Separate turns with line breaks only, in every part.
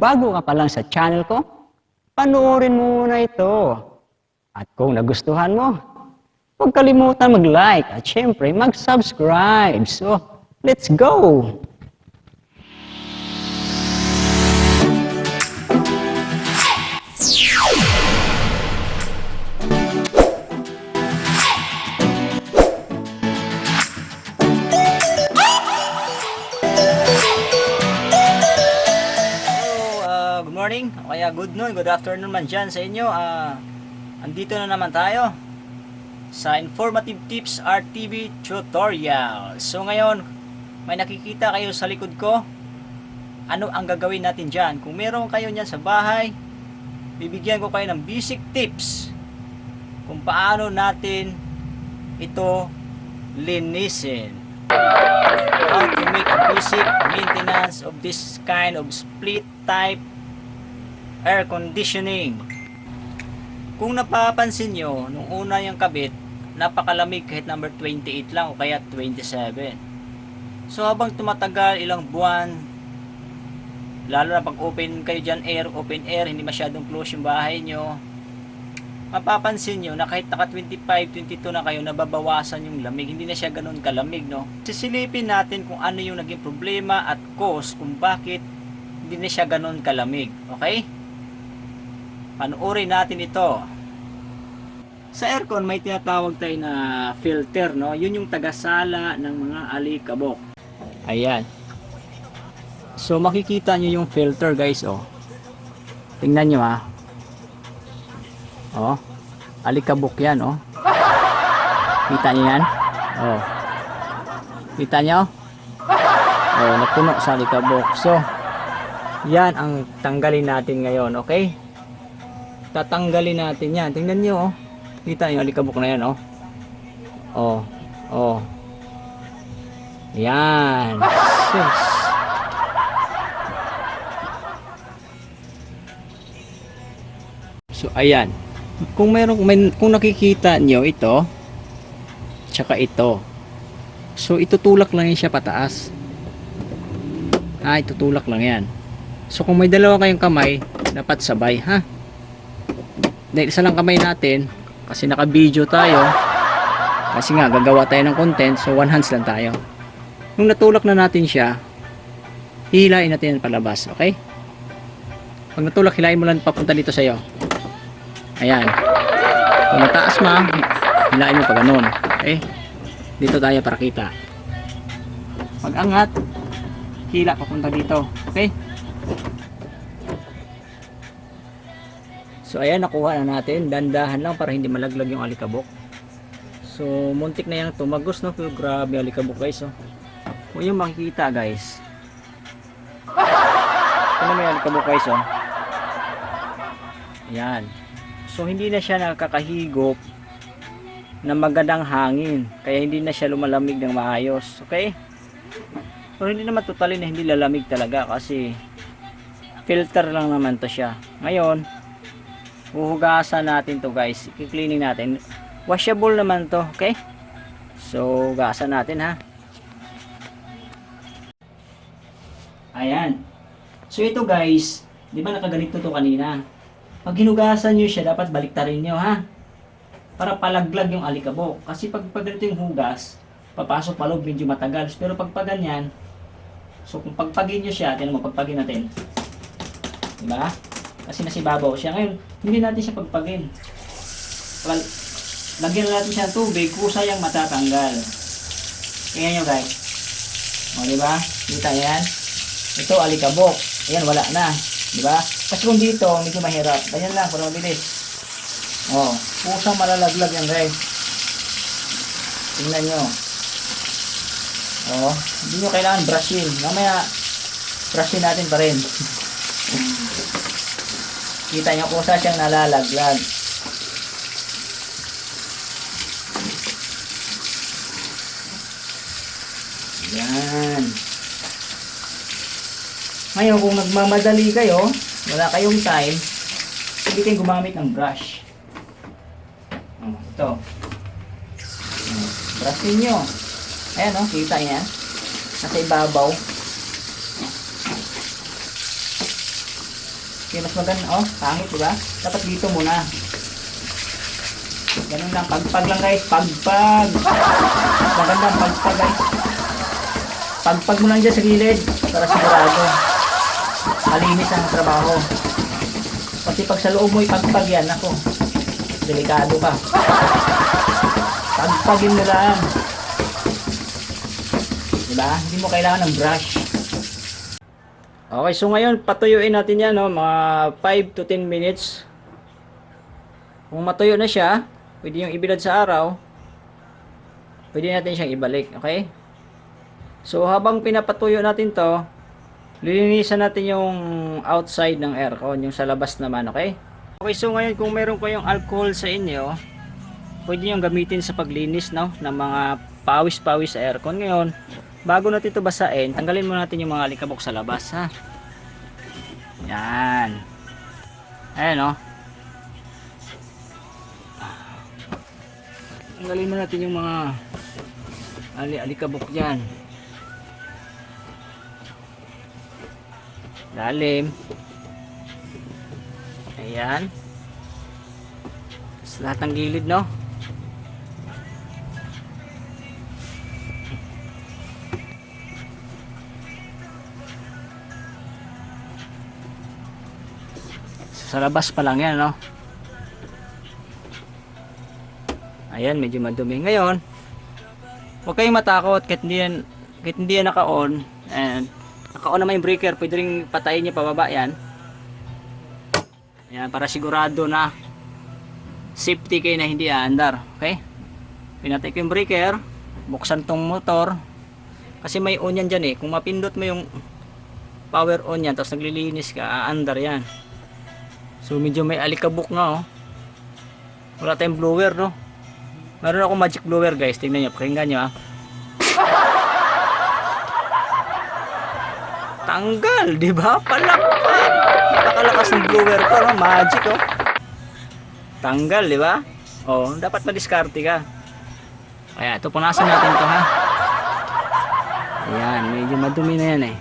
Bago ka pa lang sa channel ko, panoorin mo muna ito. At kung nagustuhan mo, huwag kalimutan mag-like at syempre mag-subscribe. So, let's go!
Kaya good noon, good afternoon man dyan sa inyo. Ah, andito na naman tayo sa Informative Tips RTV Tutorial. So ngayon, may nakikita kayo sa likod ko. Ano ang gagawin natin dyan? Kung meron kayo niyan sa bahay, bibigyan ko kayo ng basic tips kung paano natin ito linisin how to make a basic maintenance of this kind of split type air conditioning. Kung napapansin nyo, nung una yung kabit, napakalamig kahit number 28 lang o kaya 27. So habang tumatagal ilang buwan, lalo na pag open kayo dyan air, open air, hindi masyadong close yung bahay nyo, mapapansin nyo na kahit naka 25, 22 na kayo, nababawasan yung lamig. Hindi na siya ganun kalamig, no? Sisilipin natin kung ano yung naging problema at cause kung bakit hindi na siya ganun kalamig. Okay? Panuorin natin ito. Sa aircon, may tinatawag tayo na filter, no? Yun yung tagasala ng mga alikabok. Ayan. So, makikita nyo yung filter, guys, oh. Tingnan nyo, ha. Oh. Alikabok yan, oh. Kita niyo yan? Oh. Kita niyo? Oh, napuno sa alikabok. So, yan ang tanggalin natin ngayon, okay? Tatanggalin natin yan. Tingnan niyo, oh. Kita niyo alikabok na yan, oh. Oh. Oh. Yan. Sus. So, ayan kung meron may, kung nakikita nyo ito tsaka ito so itutulak lang yan siya pataas ah itutulak lang yan so kung may dalawa kayong kamay dapat sabay ha dahil isa lang kamay natin kasi naka video tayo kasi nga gagawa tayo ng content so one hands lang tayo nung natulak na natin siya hihilain natin yan palabas okay pag natulak hilain mo lang papunta dito sa iyo Ayan. Kung mataas ma, hilain mo pa ganun. Okay? Dito tayo para kita. Pag angat, hila papunta dito. Okay? So ayan, nakuha na natin. Dandahan lang para hindi malaglag yung alikabok. So, muntik na yung tumagos no. Pero grabe alikabok guys. Oh. Yung makikita guys. Ano may alikabok guys oh. Ayan. So hindi na siya nakakahigop na magandang hangin. Kaya hindi na siya lumalamig ng maayos. Okay? Pero hindi naman totally na hindi lalamig talaga kasi filter lang naman to siya. Ngayon, huhugasan natin to guys. I-cleaning natin. Washable naman to. Okay? So, hugasan natin ha. Ayan. So ito guys, di ba nakaganito to kanina? Pag hinugasan nyo siya, dapat baliktarin nyo ha. Para palaglag yung alikabok. Kasi pag, pag ganito yung hugas, papasok pa loob, medyo matagal. Pero pag pa ganyan, so kung pagpagin nyo siya, tinan mo, pagpagin natin. Diba? Kasi nasibabaw siya. Ngayon, hindi natin siya pagpagin. Well, lagyan na natin siya ng tubig, kusa yung matatanggal. Tingnan nyo guys. O, diba? Kita yan? Ito, alikabok. Ayan, wala na. Diba? Kasi kung dito, medyo mahirap. Ganyan lang, para mabilis. Oh, pusang malalaglag yan guys. Tingnan nyo. Oh, hindi nyo kailangan brushin. Mamaya, brushin natin pa rin. Kita nyo kusa siyang nalalaglag. Yan. Ngayon, kung nagmamadali kayo, wala kayong time, pwede kayong gumamit ng brush. Oh, ito. Oh, brush ninyo. Ayan, oh, kita niya. Nasa ibabaw. Okay, mas maganda. Oh, pangit, di? Dapat dito muna. Ganun lang. Pagpag lang guys. Pagpag. Maganda ang pagpag guys. Pagpag mo lang dyan sa gilid. Para sigurado. Malinis ang trabaho. Kasi pag sa loob mo ipagpag yan, ako. Delikado ka. Pagpagin mo lang. Diba? Hindi mo kailangan ng brush. Okay, so ngayon patuyuin natin yan, no? mga 5 to 10 minutes. Kung matuyo na siya, pwede yung ibilad sa araw, pwede natin siyang ibalik, okay? So habang pinapatuyo natin to, lilinisan natin yung outside ng aircon, yung sa labas naman, okay? Okay, so ngayon kung meron kayong alcohol sa inyo, pwede nyo gamitin sa paglinis no, ng mga pawis-pawis sa aircon. Ngayon, bago natin ito basain, tanggalin muna natin yung mga alikabok sa labas ha. Yan. Ayan o. Tanggalin muna natin yung mga ali alikabok dyan. Lalim. Ayan. Tapos lahat ng gilid no. Sa labas pa lang yan, no? Ayan, medyo madumi. Ngayon, huwag kayong matakot kahit hindi yan, kahit hindi yan naka-on. And, naka-on naman yung breaker. Pwede rin patayin niya pababa yan. Ayan, para sigurado na safety kayo na hindi aandar. Okay? Pinatay ko yung breaker. Buksan tong motor. Kasi may on yan dyan eh. Kung mapindot mo yung power on yan, tapos naglilinis ka, aandar yan. So medyo may alikabok nga oh. Wala tayong blower no. Meron ako magic blower guys. Tingnan niyo, pakinggan niyo ah. Tanggal, di ba? Palakpak. Napakalakas ng blower ko, no? Magic oh. Tanggal, di ba? Oh, dapat madiskarte ka. Kaya ito punasan natin to ha. Ayan, medyo madumi na yan eh.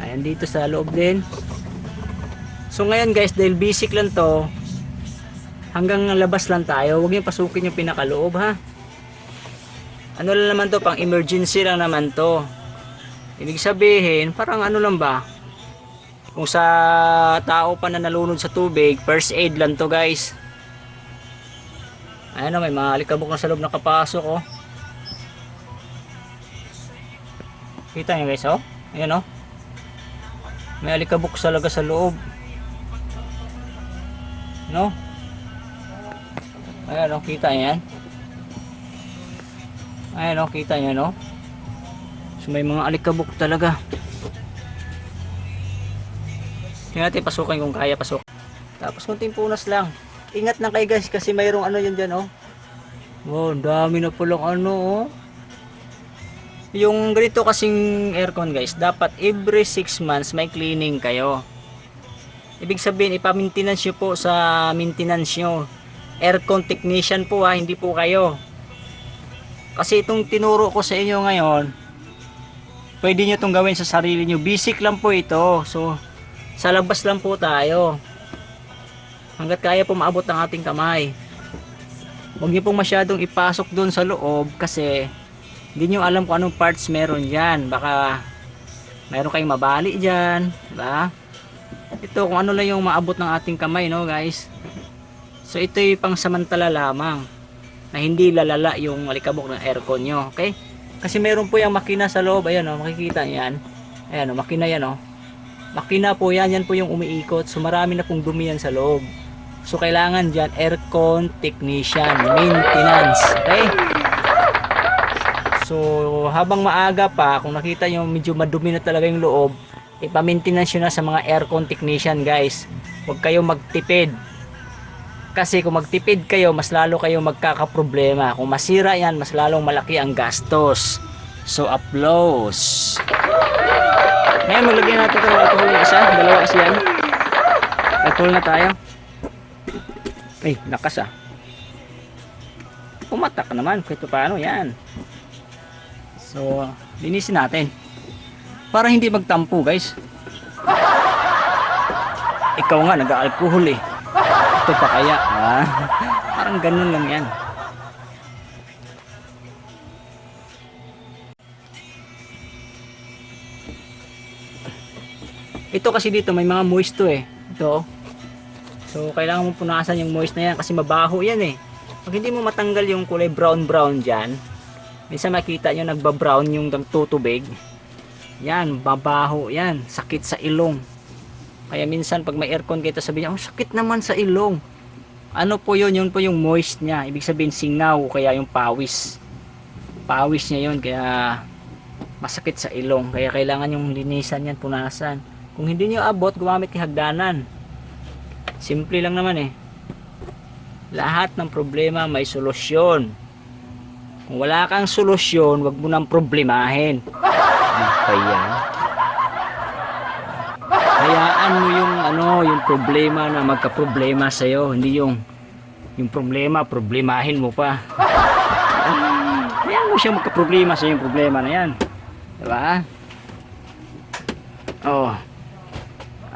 Ayan dito sa loob din. So ngayon guys, dahil basic lang to, hanggang labas lang tayo. Huwag niyo pasukin yung pinakaloob ha. Ano lang naman to, pang emergency lang naman to. Ibig sabihin, parang ano lang ba? Kung sa tao pa na nalunod sa tubig, first aid lang to guys. Ayan o, may mga alikabok na sa loob nakapasok oh. Kita niyo guys oh. Ayan oh. May alikabok talaga sa loob. No? Ayan o, kita yan. Ayan o, kita niya no? So may mga alikabok talaga. Tingnan natin pasukan kung kaya pasok. Tapos kunting punas lang. Ingat lang kayo guys kasi mayroong ano yun dyan oh. Wow, ang dami na palang ano oh. Yung ganito kasing aircon guys, dapat every 6 months may cleaning kayo. Ibig sabihin, ipa-maintenance nyo po sa maintenance nyo. Aircon technician po ha, hindi po kayo. Kasi itong tinuro ko sa inyo ngayon, pwede nyo itong gawin sa sarili nyo. Basic lang po ito. So, sa labas lang po tayo. Hanggat kaya po maabot ng ating kamay. Huwag nyo pong masyadong ipasok doon sa loob kasi hindi nyo alam kung anong parts meron dyan. Baka meron kayong mabali dyan. Diba? Ito kung ano lang yung maabot ng ating kamay no guys. So ito yung pang samantala lamang na hindi lalala yung alikabok ng aircon nyo okay? Kasi meron po yung makina sa loob. Ayan o makikita yan. Ayan o makina yan o makina po yan. Yan po yung umiikot. So marami na pong dumi yan sa loob. So kailangan dyan aircon technician maintenance okay? So habang maaga pa kung nakita nyo medyo madumi na talaga yung loob ipa-maintenance nyo na sa mga aircon technician guys. Huwag kayo magtipid. Kasi kung magtipid kayo mas lalo kayo magkakaproblema. Kung masira yan mas lalong malaki ang gastos. So applause ngayon maglagyan natin ito ng alcohol yung isa. Dalawa kasi yan. Alcohol na tayo. Ay lakas ah. Pumatak naman kahit paano yan. So linisin natin para hindi magtampo guys ikaw nga nag-alcohol eh. Ito pa kaya, ah. Parang ganun lang yan. Ito kasi dito may mga moist to eh. Ito. oh. So kailangan mo punasan yung moist na yan kasi mabaho yan eh. Pag hindi mo matanggal yung kulay brown brown dyan, minsan makita nyo nagba-brown yung tutubig. Yan, babaho yan. Sakit sa ilong. Kaya minsan pag may aircon kayo, sabi niya, oh sakit naman sa ilong. Ano po yun? Yun po yung moist niya. Ibig sabihin singaw, kaya yung pawis. Pawis niya yun, kaya masakit sa ilong. Kaya kailangan yung linisan yan, punasan. Kung hindi nyo abot, gumamit kayo hagdanan. Simple lang naman eh. Lahat ng problema may solusyon. Kung wala kang solusyon, wag mo nang problemahin. Ba yan? Hayaan mo yung ano, yung problema na magka-problema sa hindi yung yung problema, problemahin mo pa. Hayaan mo siya magka-problema sa yung problema na yan. Diba? Oh.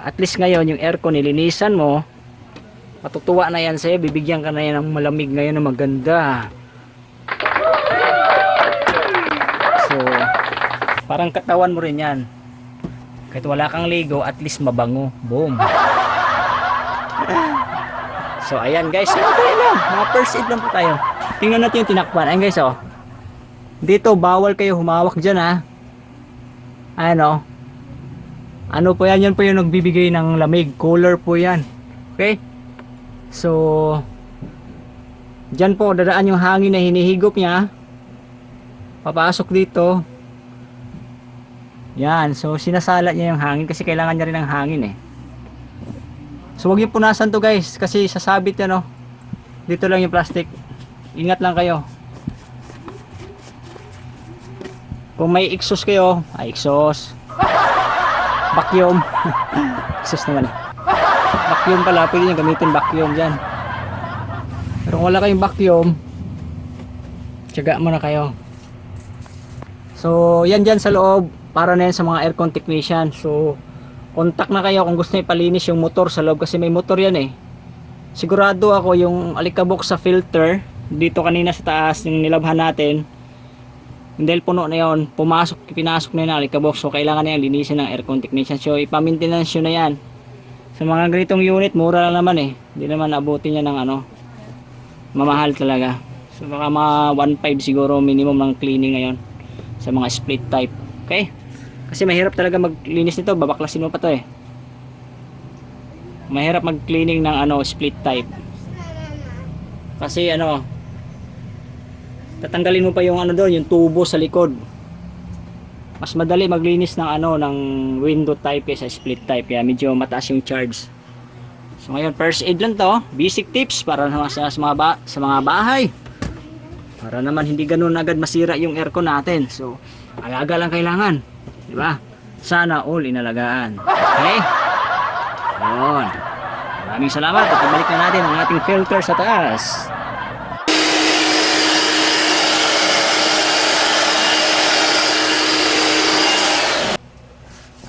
At least ngayon yung aircon nilinisan mo, matutuwa na yan sa'yo, bibigyan ka na yan ng malamig ngayon na maganda. Parang katawan mo rin yan. Kahit wala kang ligo, at least mabango. Boom. So, ayan guys. Okay lang. Mga first aid lang po tayo. Tingnan natin yung tinakpan. Ayan guys, oh. Dito, bawal kayo humawak dyan, ha. Ano? Ano po yan? Yan po yung nagbibigay ng lamig. Cooler po yan. Okay? So, dyan po, dadaan yung hangin na hinihigop niya. Papasok dito. Yan, so sinasala niya yung hangin kasi kailangan niya rin ng hangin eh. So wag yung punasan to guys kasi sasabit yan oh. Dito lang yung plastic. Ingat lang kayo. Kung may exhaust kayo, ay exhaust. Vacuum. exhaust naman eh. Vacuum pala, pwede nyo gamitin vacuum dyan. Pero kung wala kayong vacuum, tiyaga mo na kayo. So, yan dyan sa loob para na yan sa mga aircon technician. So, contact na kayo kung gusto niyo ipalinis yung motor sa loob kasi may motor yan eh. Sigurado ako yung alikabok sa filter dito kanina sa taas yung nilabhan natin dahil puno na yon pumasok pinasok na yun alikabok. So kailangan na yan linisin ng aircon technician. So ipamintenance yun na yan. Sa mga ganitong unit mura lang naman eh. Hindi naman abutin niya ng ano mamahal talaga. So baka mga 1.5 siguro minimum ng cleaning ngayon sa mga split type. Okay kasi mahirap talaga maglinis nito babaklasin mo pa to eh. Mahirap mag cleaning ng ano split type. Kasi ano tatanggalin mo pa yung ano doon yung tubo sa likod. Mas madali maglinis ng ano ng window type kaysa split type kaya medyo mataas yung charge. So ngayon first aid lang to basic tips para naman sa, sa mga ba, sa mga bahay. Para naman hindi ganun agad masira yung aircon natin. So alaga lang kailangan di ba sana all inalagaan. Okay? Yun. Maraming salamat. At na natin ang ating filter sa taas.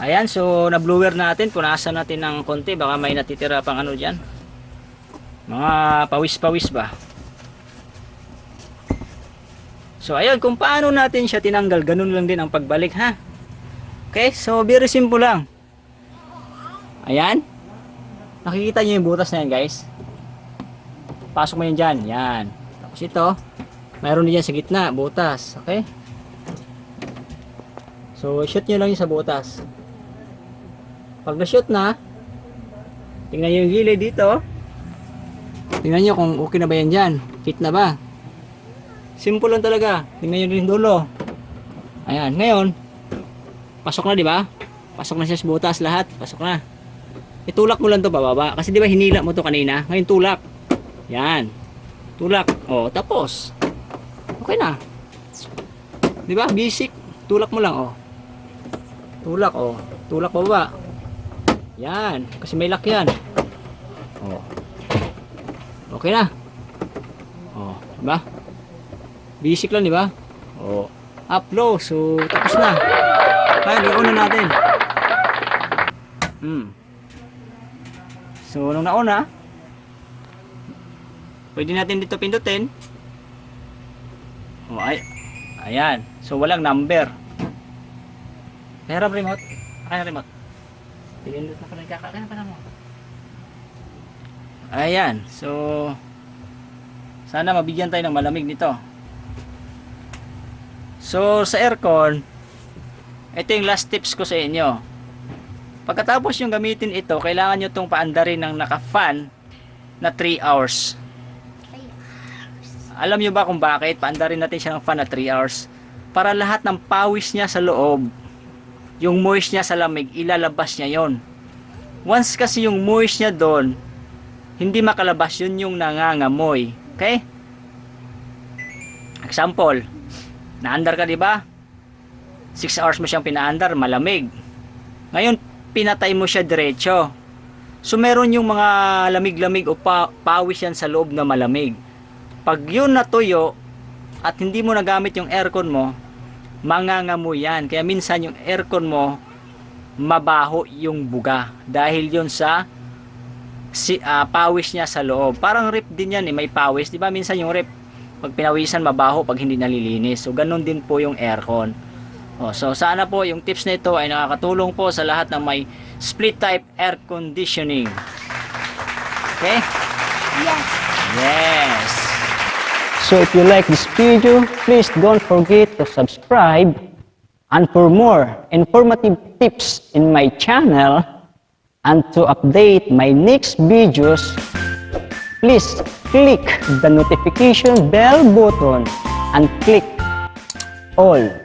Ayan, so na-blower natin, punasan natin ng konti, baka may natitira pang ano dyan. Mga pawis-pawis ba? So ayun, kung paano natin siya tinanggal, ganun lang din ang pagbalik ha. Okay, so very simple lang. Ayan. Nakikita nyo yung butas na yan guys. Pasok mo yun dyan, yan. Tapos ito, mayroon din yan sa gitna, butas. Okay? So shoot nyo lang yung sa butas. Pag na-shoot na, tingnan nyo yung gilid dito. Tingnan nyo kung okay na ba yan dyan. Fit na ba? Simple lang talaga. Tingnan nyo rin dulo. Ayan. Ngayon, pasok na di ba? Pasok na siya sa butas lahat. Pasok na. Itulak mo lang to bababa. Kasi di ba hinila mo to kanina? Ngayon tulak. Yan. Tulak. O, tapos. Okay na. Di ba? Basic. Tulak mo lang, oh. Tulak, oh. Tulak baba. Yan. Kasi may lock yan. Oh. Okay na. Oh, di ba? Basic lang, di ba? Oh. Up low. So, tapos na. Kaya, i-on na natin. Hmm. So, nung nauna, pwede natin dito pindutin. Oh, ay, ayan. So, walang number. Kaya remote. Kaya remote. Pinindot na pala. Kaya pa mo. Ayan. So, sana mabigyan tayo ng malamig nito. So, sa aircon, ito yung last tips ko sa inyo. Pagkatapos yung gamitin ito, kailangan nyo itong paandarin ng naka-fan na 3 hours. Alam nyo ba kung bakit? Paandarin natin siya ng fan na 3 hours. Para lahat ng pawis niya sa loob, yung moist niya sa lamig, ilalabas niya yon. Once kasi yung moist niya doon, hindi makalabas yun yung nangangamoy. Okay? Example, naandar ka di ba? 6 hours mo siyang pinaandar, malamig. Ngayon, pinatay mo siya diretso. So, meron yung mga lamig-lamig o pa- pawis yan sa loob na malamig. Pag yun natuyo, at hindi mo nagamit yung aircon mo, mangangamoy yan. Kaya minsan yung aircon mo, mabaho yung buga. Dahil yun sa si, ah, pawis niya sa loob. Parang rip din yan eh, may pawis. Di ba minsan yung rip, pag pinawisan mabaho pag hindi nalilinis. So ganun din po yung aircon. Oh, so sana po yung tips na ito ay nakakatulong po sa lahat ng may split type air conditioning. Okay?
Yes.
Yes.
So if you like this video, please don't forget to subscribe. And for more informative tips in my channel and to update my next videos, please click the notification bell button and click all.